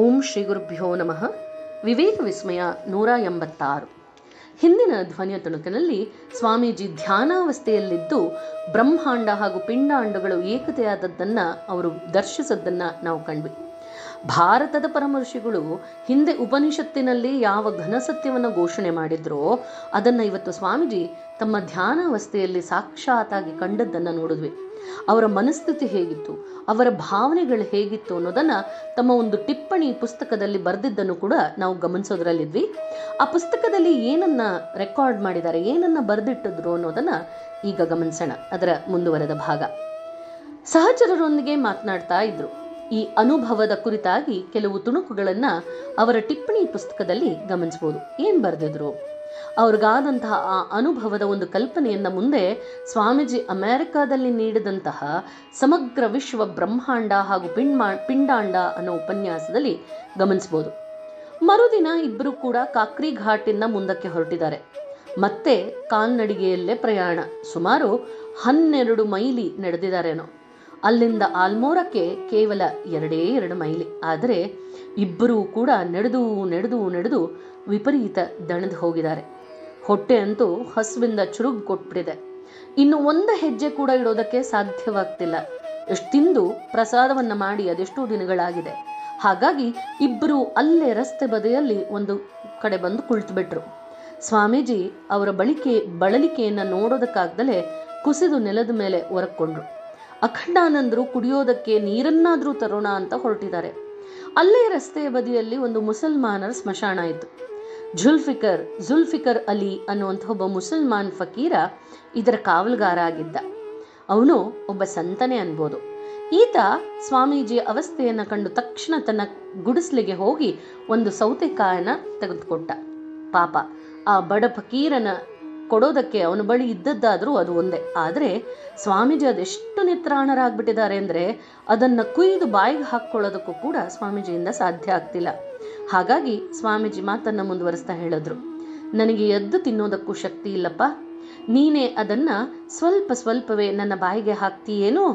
ಓಂ ಶ್ರೀ ಗುರುಭ್ಯೋ ನಮಃ. ವಿವೇಕ ವಿಸ್ಮಯ ನೂರ ಎಂಬತ್ತಾರು. ಹಿಂದಿನ ಧ್ವನಿಯ ತುಣುಕಿನಲ್ಲಿ ಸ್ವಾಮೀಜಿ ಧ್ಯಾನಾವಸ್ಥೆಯಲ್ಲಿದ್ದು ಬ್ರಹ್ಮಾಂಡ ಹಾಗೂ ಪಿಂಡಾಂಡಗಳು ಏಕತೆಯಾದದ್ದನ್ನು ಅವರು ದರ್ಶಿಸದ್ದನ್ನು ನಾವು ಕಂಡ್ವಿ. ಭಾರತದ ಪರಮಋಷಿಗಳು ಹಿಂದೆ ಉಪನಿಷತ್ತಿನಲ್ಲಿ ಯಾವ ಘನಸತ್ಯವನ್ನು ಘೋಷಣೆ ಮಾಡಿದ್ರೋ ಅದನ್ನು ಇವತ್ತು ಸ್ವಾಮೀಜಿ ತಮ್ಮ ಧ್ಯಾನಾವಸ್ಥೆಯಲ್ಲಿ ಸಾಕ್ಷಾತ್ತಾಗಿ ಕಂಡದ್ದನ್ನು ನೋಡಿದ್ವಿ. ಅವರ ಮನಸ್ಥಿತಿ ಹೇಗಿತ್ತು, ಅವರ ಭಾವನೆಗಳು ಹೇಗಿತ್ತು ಅನ್ನೋದನ್ನ ತಮ್ಮ ಒಂದು ಟಿಪ್ಪಣಿ ಪುಸ್ತಕದಲ್ಲಿ ಬರೆದಿದ್ದನ್ನು ಕೂಡ ನಾವು ಗಮನಿಸೋದ್ರಲ್ಲಿದ್ವಿ. ಆ ಪುಸ್ತಕದಲ್ಲಿ ಏನನ್ನ ರೆಕಾರ್ಡ್ ಮಾಡಿದ್ದಾರೆ, ಏನನ್ನ ಬರೆದಿಟ್ಟಿದ್ರು ಅನ್ನೋದನ್ನ ಈಗ ಗಮನಿಸೋಣ, ಅದರ ಮುಂದುವರೆದ ಭಾಗ. ಸಹಚರರೊಂದಿಗೆ ಮಾತನಾಡ್ತಾ ಇದ್ರು. ಈ ಅನುಭವದ ಕುರಿತಾಗಿ ಕೆಲವು ತುಣುಕುಗಳನ್ನ ಅವರ ಟಿಪ್ಪಣಿ ಪುಸ್ತಕದಲ್ಲಿ ಗಮನಿಸಬಹುದು ಏನ್ ಬರೆದಿದ್ರು? ಅವ್ರಿಗಾದಂತಹ ಆ ಅನುಭವದ ಒಂದು ಕಲ್ಪನೆಯನ್ನ ಮುಂದೆ ಸ್ವಾಮೀಜಿ ಅಮೆರಿಕಾದಲ್ಲಿ ನೀಡಿದಂತಹ ಸಮಗ್ರ ವಿಶ್ವ ಬ್ರಹ್ಮಾಂಡ ಹಾಗೂ ಪಿಂಡ್ಮಾ ಪಿಂಡಾಂಡ ಅನ್ನೋ ಉಪನ್ಯಾಸದಲ್ಲಿ ಗಮನಿಸ್ಬೋದು. ಮರುದಿನ ಇಬ್ಬರು ಕೂಡ ಕಾಕ್ರಿ ಘಾಟಿಂದ ಮುಂದಕ್ಕೆ ಹೊರಟಿದ್ದಾರೆ. ಮತ್ತೆ ಕಾಲ್ನಡಿಗೆಯಲ್ಲೇ ಪ್ರಯಾಣ. ಸುಮಾರು ಹನ್ನೆರಡು ಮೈಲಿ ನಡೆದಿದ್ದಾರೇನೋ. ಅಲ್ಲಿಂದ ಆಲ್ಮೋರಕ್ಕೆ ಕೇವಲ ಎರಡೇ ಎರಡು ಮೈಲಿ. ಆದರೆ ಇಬ್ಬರೂ ಕೂಡ ನಡೆದು ನಡೆದು ನಡೆದು ವಿಪರೀತ ದಣದು ಹೋಗಿದ್ದಾರೆ. ಹೊಟ್ಟೆ ಅಂತೂ ಹಸುವಿಂದ ಚುರುಗ್ ಕೊಟ್ಬಿಟ್ಟಿದೆ. ಇನ್ನು ಒಂದು ಹೆಜ್ಜೆ ಕೂಡ ಇಡೋದಕ್ಕೆ ಸಾಧ್ಯವಾಗ್ತಿಲ್ಲ. ಎಷ್ಟು ತಿಂದು ಪ್ರಸಾದವನ್ನ ಮಾಡಿ ಅದೆಷ್ಟೋ ದಿನಗಳಾಗಿದೆ. ಹಾಗಾಗಿ ಇಬ್ಬರು ಅಲ್ಲೇ ರಸ್ತೆ ಬದಿಯಲ್ಲಿ ಒಂದು ಕಡೆ ಬಂದು ಕುಳಿತುಬಿಟ್ರು. ಸ್ವಾಮೀಜಿ ಅವರ ಬಳಿಕೆ ಬಳಲಿಕೆಯನ್ನು ನೋಡೋದಕ್ಕಾಗ್ದಲೇ ಕುಸಿದು ನೆಲದ ಮೇಲೆ ಒರಕೊಂಡ್ರು. ಅಖಂಡಾನಂದರು ಕುಡಿಯೋದಕ್ಕೆ ನೀರನ್ನಾದರೂ ತರೋಣ ಅಂತ ಹೊರಟಿದ್ದಾರೆ. ಅಲ್ಲೇ ರಸ್ತೆಯ ಬದಿಯಲ್ಲಿ ಒಂದು ಮುಸಲ್ಮಾನರ ಸ್ಮಶಾನ ಇತ್ತು. ಜುಲ್ಫಿಕರ್ ಝುಲ್ಫಿಕರ್ ಅಲಿ ಅನ್ನುವಂಥ ಒಬ್ಬ ಮುಸಲ್ಮಾನ್ ಫಕೀರ ಇದರ ಕಾವಲುಗಾರ ಆಗಿದ್ದ ಅವನು ಒಬ್ಬ ಸಂತನೆ ಅನ್ಬೋದು. ಈತ ಸ್ವಾಮೀಜಿಯ ಅವಸ್ಥೆಯನ್ನು ಕಂಡು ತಕ್ಷಣ ತನ್ನ ಗುಡಿಸ್ಲಿಗೆ ಹೋಗಿ ಒಂದು ಸೌತೆಕಾಯನ ತೆಗೆದುಕೊಟ್ಟ. ಪಾಪ, ಆ ಬಡ ಫಕೀರನ ಕೊಡೋದಕ್ಕೆ ಅವನ ಬಳಿ ಇದ್ದದ್ದಾದರೂ ಅದು ಒಂದೇ. ಆದರೆ ಸ್ವಾಮೀಜಿ ಅದೆಷ್ಟು ನಿತ್ರಾಣರಾಗ್ಬಿಟ್ಟಿದ್ದಾರೆ ಅಂದರೆ ಅದನ್ನು ಕುಯ್ದು ಬಾಯಿಗೆ ಹಾಕ್ಕೊಳ್ಳೋದಕ್ಕೂ ಕೂಡ ಸ್ವಾಮೀಜಿಯಿಂದ ಸಾಧ್ಯ ಆಗ್ತಿಲ್ಲ. ಹಾಗಾಗಿ ಸ್ವಾಮೀಜಿ ಮಾತನ್ನ ಮುಂದುವರಿಸ್ತಾ ಹೇಳಿದ್ರು. ನನಗೆ ಎದ್ದು ತಿನ್ನೋದಕ್ಕೂ ಶಕ್ತಿ ಇಲ್ಲಪ್ಪ. ನೀನೇ ಅದನ್ನ ಸ್ವಲ್ಪ ಸ್ವಲ್ಪವೇ ನನ್ನ ಬಾಯಿಗೆ ಹಾಕ್ತೀಯೇನೋ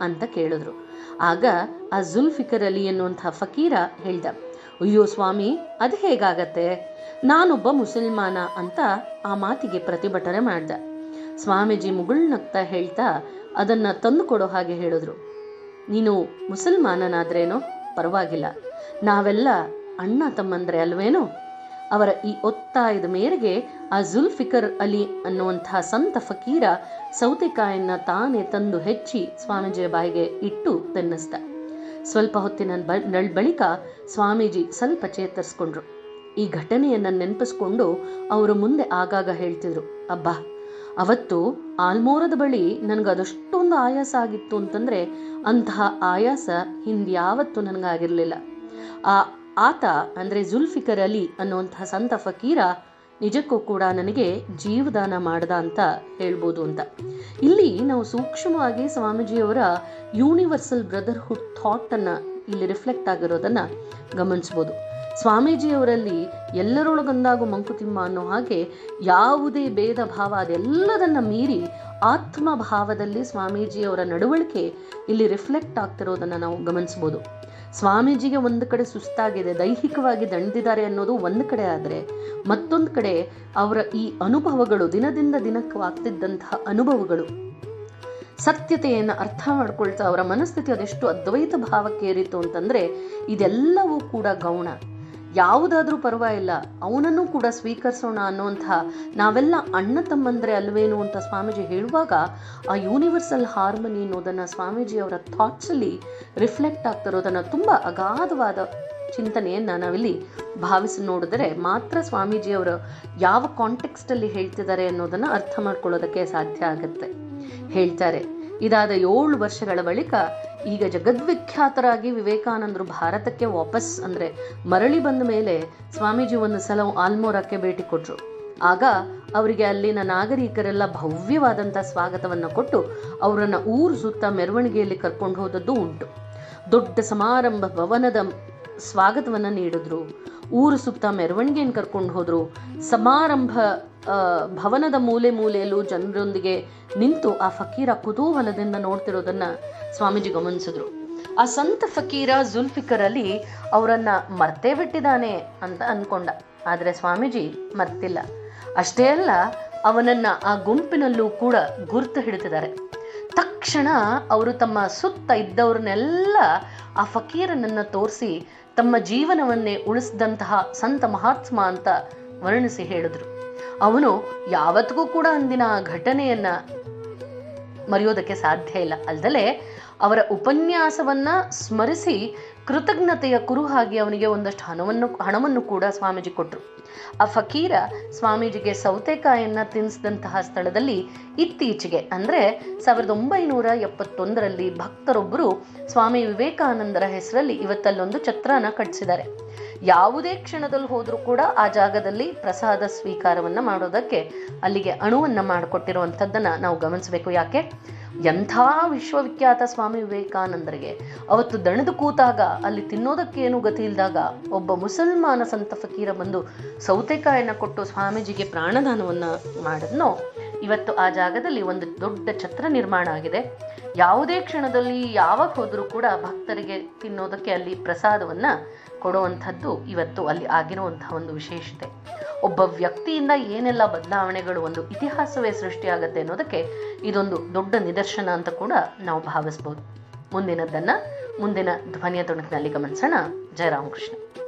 ಅಂತ ಕೇಳಿದ್ರು. ಆಗ ಆ ಜುಲ್ಫಿಕರ್ ಅಲಿ ಎನ್ನುವಂತಹ ಫಕೀರ ಹೇಳ್ದ, ಅಯ್ಯೋ ಸ್ವಾಮಿ, ಅದು ಹೇಗಾಗತ್ತೆ? ನಾನೊಬ್ಬ ಮುಸಲ್ಮಾನ ಅಂತ ಆ ಮಾತಿಗೆ ಪ್ರತಿಭಟನೆ ಮಾಡ್ದ. ಸ್ವಾಮೀಜಿ ಮುಗುಳ್ನಗ್ತಾ ಹೇಳ್ತಾ ಅದನ್ನ ತಂದು ಕೊಡೋ ಹಾಗೆ ಹೇಳಿದ್ರು. ನೀನು ಮುಸಲ್ಮಾನನಾದ್ರೇನೋ ಪರವಾಗಿಲ್ಲ. ನಾವೆಲ್ಲ ಅಣ್ಣ ತಮ್ಮಂದ್ರೆ ಅಲ್ವೇನೋ? ಅವರ ಈ ಒತ್ತಾಯದ ಮೇರೆಗೆ ಆ ಜುಲ್ಫಿಕರ್ ಅಲಿ ಅನ್ನುವಂತಹ ಸಂತ ಫಕೀರ ಸೌತೆಕಾಯನ್ನ ತಾನೇ ತಂದು ಹೆಚ್ಚಿ ಸ್ವಾಮೀಜಿಯ ಬಾಯಿಗೆ ಇಟ್ಟು ತೆನ್ನಿಸ್ದ ಸ್ವಲ್ಪ ಹೊತ್ತಿನ ಬಳಿಕ ಸ್ವಾಮೀಜಿ ಸ್ವಲ್ಪ ಚೇತರಿಸ್ಕೊಂಡ್ರು. ಈ ಘಟನೆಯನ್ನ ನೆನಪಿಸ್ಕೊಂಡು ಅವರು ಮುಂದೆ ಆಗಾಗ ಹೇಳ್ತಿದ್ರು, ಅಬ್ಬಾ, ಅವತ್ತು ಆಲ್ಮೋರದ ಬಳಿ ನನಗೆ ಅದಷ್ಟೊಂದು ಆಯಾಸ ಆಗಿತ್ತು ಅಂತಂದ್ರೆ ಅಂತಹ ಆಯಾಸ ಹಿಂದ್ಯಾವತ್ತು ನನಗಾಗಿರ್ಲಿಲ್ಲ ಆ ಆತ ಅಂದ್ರೆ ಜುಲ್ಫಿಕರ್ ಅಲಿ ಅನ್ನುವಂತಹ ಸಂತ ಫಕೀರ ನಿಜಕ್ಕೂ ಕೂಡ ನನಗೆ ಜೀವದಾನ ಮಾಡ್ದ ಅಂತ ಹೇಳ್ಬೋದು ಅಂತ. ಇಲ್ಲಿ ನಾವು ಸೂಕ್ಷ್ಮವಾಗಿ ಸ್ವಾಮೀಜಿಯವರ ಯೂನಿವರ್ಸಲ್ ಬ್ರದರ್ಹುಡ್ ಥಾಟ್ ಅನ್ನ ಇಲ್ಲಿ ರಿಫ್ಲೆಕ್ಟ್ ಆಗಿರೋದನ್ನ ಗಮನಿಸ್ಬೋದು. ಸ್ವಾಮೀಜಿಯವರಲ್ಲಿ ಎಲ್ಲರೊಳಗೊಂದಾಗು ಮಂಕುತಿಮ್ಮ ಅನ್ನೋ ಹಾಗೆ ಯಾವುದೇ ಭೇದ ಭಾವ ಅದೆಲ್ಲದನ್ನ ಮೀರಿ ಆತ್ಮ ಭಾವದಲ್ಲಿ ಸ್ವಾಮೀಜಿಯವರ ನಡವಳಿಕೆ ಇಲ್ಲಿ ರಿಫ್ಲೆಕ್ಟ್ ಆಗ್ತಿರೋದನ್ನು ನಾವು ಗಮನಿಸ್ಬೋದು. ಸ್ವಾಮೀಜಿಗೆ ಒಂದು ಕಡೆ ಸುಸ್ತಾಗಿದೆ, ದೈಹಿಕವಾಗಿ ದಣಿದಿದ್ದಾರೆ ಅನ್ನೋದು ಒಂದು ಕಡೆ ಆದರೆ ಮತ್ತೊಂದು ಕಡೆ ಅವರ ಈ ಅನುಭವಗಳು ದಿನದಿಂದ ದಿನಕ್ಕೂ ಆಗ್ತಿದ್ದಂತಹ ಅನುಭವಗಳು. ಸತ್ಯತೆಯನ್ನು ಅರ್ಥ ಮಾಡ್ಕೊಳ್ತಾ ಅವರ ಮನಸ್ಥಿತಿ ಅದೆಷ್ಟು ಅದ್ವೈತ ಭಾವಕ್ಕೆ ಏರಿತು ಅಂತಂದ್ರೆ ಇದೆಲ್ಲವೂ ಕೂಡ ಗೌಣ. ಯಾವುದಾದ್ರೂ ಪರವಾಗಿಲ್ಲ, ಅವನನ್ನು ಕೂಡ ಸ್ವೀಕರಿಸೋಣ ಅನ್ನುವಂಥ ನಾವೆಲ್ಲ ಅಣ್ಣ ತಮ್ಮಂದ್ರೆ ಅಲ್ವೇನು ಅಂತ ಸ್ವಾಮೀಜಿ ಹೇಳುವಾಗ ಆ ಯೂನಿವರ್ಸಲ್ ಹಾರ್ಮನಿ ಅನ್ನೋದನ್ನ ಸ್ವಾಮೀಜಿ ಅವರ ಥಾಟ್ಸಲ್ಲಿ ರಿಫ್ಲೆಕ್ಟ್ ಆಗ್ತಿರೋದನ್ನ ತುಂಬಾ ಅಗಾಧವಾದ ಚಿಂತನೆಯನ್ನ ನಾವಿಲ್ಲಿ ಭಾವಿಸಿ ನೋಡಿದರೆ ಮಾತ್ರ ಸ್ವಾಮೀಜಿಯವರು ಯಾವ ಕಾಂಟೆಕ್ಸ್ಟಲ್ಲಿ ಹೇಳ್ತಿದ್ದಾರೆ ಅನ್ನೋದನ್ನ ಅರ್ಥ ಮಾಡ್ಕೊಳ್ಳೋದಕ್ಕೆ ಸಾಧ್ಯ ಆಗುತ್ತೆ. ಹೇಳ್ತಾರೆ, ಇದಾದ ಏಳು ವರ್ಷಗಳ ಬಳಿಕ ಈಗ ಜಗದ್ವಿಖ್ಯಾತರಾಗಿ ವಿವೇಕಾನಂದರು ಭಾರತಕ್ಕೆ ವಾಪಸ್ ಅಂದರೆ ಮರಳಿ ಬಂದ ಮೇಲೆ ಸ್ವಾಮೀಜಿ ಒಂದು ಸಲ ಆಲ್ಮೋರಕ್ಕೆ ಭೇಟಿ ಕೊಟ್ಟರು ಆಗ ಅವರಿಗೆ ಅಲ್ಲಿನ ನಾಗರಿಕರೆಲ್ಲ ಭವ್ಯವಾದಂಥ ಸ್ವಾಗತವನ್ನು ಕೊಟ್ಟು ಅವರನ್ನು ಊರು ಸುತ್ತ ಮೆರವಣಿಗೆಯಲ್ಲಿ ಕರ್ಕೊಂಡು ಹೋದದ್ದು ಉಂಟು. ದೊಡ್ಡ ಸಮಾರಂಭ ಭವನದ ಸ್ವಾಗತವನ್ನು ನೀಡಿದ್ರು. ಊರು ಸುತ್ತ ಮೆರವಣಿಗೆಯನ್ನು ಕರ್ಕೊಂಡು ಹೋದರು. ಸಮಾರಂಭ ಭವನದ ಮೂಲೆ ಮೂಲೆಯಲ್ಲೂ ಜನರೊಂದಿಗೆ ನಿಂತು ಆ ಫಕೀರ ಕುತೂಹಲದಿಂದ ನೋಡ್ತಿರೋದನ್ನ ಸ್ವಾಮೀಜಿ ಗಮನಿಸಿದ್ರು. ಆ ಸಂತ ಫಕೀರ ಜುಲ್ಫಿಕರ್ ಅಲಿ ಅವರನ್ನ ಮರ್ತೇ ಬಿಟ್ಟಿದ್ದಾನೆ ಅಂತ ಅನ್ಕೊಂಡ. ಆದರೆ ಸ್ವಾಮೀಜಿ ಮರ್ತಿಲ್ಲ. ಅಷ್ಟೇ ಅಲ್ಲ, ಅವನನ್ನ ಆ ಗುಂಪಿನಲ್ಲೂ ಕೂಡ ಗುರ್ತು ಹಿಡಿತಿದ್ದಾರೆ ತಕ್ಷಣ ಅವರು ತಮ್ಮ ಸುತ್ತ ಇದ್ದವ್ರನ್ನೆಲ್ಲ ಆ ಫಕೀರನನ್ನು ತೋರಿಸಿ ತಮ್ಮ ಜೀವನವನ್ನೇ ಉಳಿಸಿದಂತಹ ಸಂತ ಮಹಾತ್ಮ ಅಂತ ವರ್ಣಿಸಿ ಹೇಳಿದ್ರು. ಅವನು ಯಾವತ್ತಿಗೂ ಕೂಡ ಅಂದಿನ ಘಟನೆಯನ್ನ ಮರೆಯೋದಕ್ಕೆ ಸಾಧ್ಯ ಇಲ್ಲ. ಅಲ್ದಲೆ ಅವರ ಉಪನ್ಯಾಸವನ್ನ ಸ್ಮರಿಸಿ ಕೃತಜ್ಞತೆಯ ಕುರುಹಾಗಿ ಅವನಿಗೆ ಒಂದಷ್ಟು ಹಣವನ್ನು ಹಣವನ್ನು ಕೂಡ ಸ್ವಾಮೀಜಿ ಕೊಟ್ಟರು ಆ ಫಕೀರ ಸ್ವಾಮೀಜಿಗೆ ಸೌತೆಕಾಯನ್ನ ತಿನ್ನಿಸಿದಂತಹ ಸ್ಥಳದಲ್ಲಿ ಇತ್ತೀಚೆಗೆ, ಅಂದ್ರೆ ಸಾವಿರದ ಒಂಬೈನೂರ ಎಪ್ಪತ್ತೊಂದರಲ್ಲಿ ಭಕ್ತರೊಬ್ಬರು ಸ್ವಾಮಿ ವಿವೇಕಾನಂದರ ಹೆಸರಲ್ಲಿ ಇವತ್ತಲ್ಲೊಂದು ಛತ್ರನ ಕಟ್ಟಿಸಿದ್ದಾರೆ ಯಾವುದೇ ಕ್ಷಣದಲ್ಲಿ ಹೋದ್ರೂ ಕೂಡ ಆ ಜಾಗದಲ್ಲಿ ಪ್ರಸಾದ ಸ್ವೀಕಾರವನ್ನ ಮಾಡೋದಕ್ಕೆ ಅಲ್ಲಿಗೆ ಅಣುವನ್ನ ಮಾಡಿಕೊಟ್ಟಿರುವಂಥದ್ದನ್ನು ನಾವು ಗಮನಿಸಬೇಕು ಯಾಕೆ? ಎಂಥ ವಿಶ್ವವಿಖ್ಯಾತ ಸ್ವಾಮಿ ವಿವೇಕಾನಂದರಿಗೆ? ಅವತ್ತು ದಣದು ಕೂತಾಗ, ಅಲ್ಲಿ ತಿನ್ನೋದಕ್ಕೇನು ಗತಿ ಇಲ್ದಾಗ ಒಬ್ಬ ಮುಸಲ್ಮಾನ ಸಂತ ಫಕೀರ ಬಂದು ಸೌತೆಕಾಯನ್ನು ಕೊಟ್ಟು ಸ್ವಾಮೀಜಿಗೆ ಪ್ರಾಣದಾನವನ್ನ ಮಾಡಿದ್ನೋ? ಇವತ್ತು ಆ ಜಾಗದಲ್ಲಿ ಒಂದು ದೊಡ್ಡ ಛತ್ರ ನಿರ್ಮಾಣ ಆಗಿದೆ. ಯಾವುದೇ ಕ್ಷಣದಲ್ಲಿ ಯಾವಾಗ ಹೋದರೂ ಕೂಡ ಭಕ್ತರಿಗೆ ತಿನ್ನೋದಕ್ಕೆ ಅಲ್ಲಿ ಪ್ರಸಾದವನ್ನ ಕೊಡುವಂಥದ್ದು ಇವತ್ತು ಅಲ್ಲಿ ಆಗಿರುವಂತಹ ಒಂದು ವಿಶೇಷತೆ. ಒಬ್ಬ ವ್ಯಕ್ತಿಯಿಂದ ಏನೆಲ್ಲ ಬದಲಾವಣೆಗಳು ಒಂದು ಇತಿಹಾಸವೇ ಸೃಷ್ಟಿಯಾಗತ್ತೆ ಅನ್ನೋದಕ್ಕೆ ಇದೊಂದು ದೊಡ್ಡ ನಿದರ್ಶನ ಅಂತ ಕೂಡ ನಾವು ಭಾವಿಸ್ಬೋದು. ಮುಂದಿನದನ್ನ, ಮುಂದಿನ ಧ್ವನಿಯ ತುಣುಕಿನಲ್ಲಿ ಗಮನಿಸೋಣ. ಜಯರಾಮಕೃಷ್ಣ.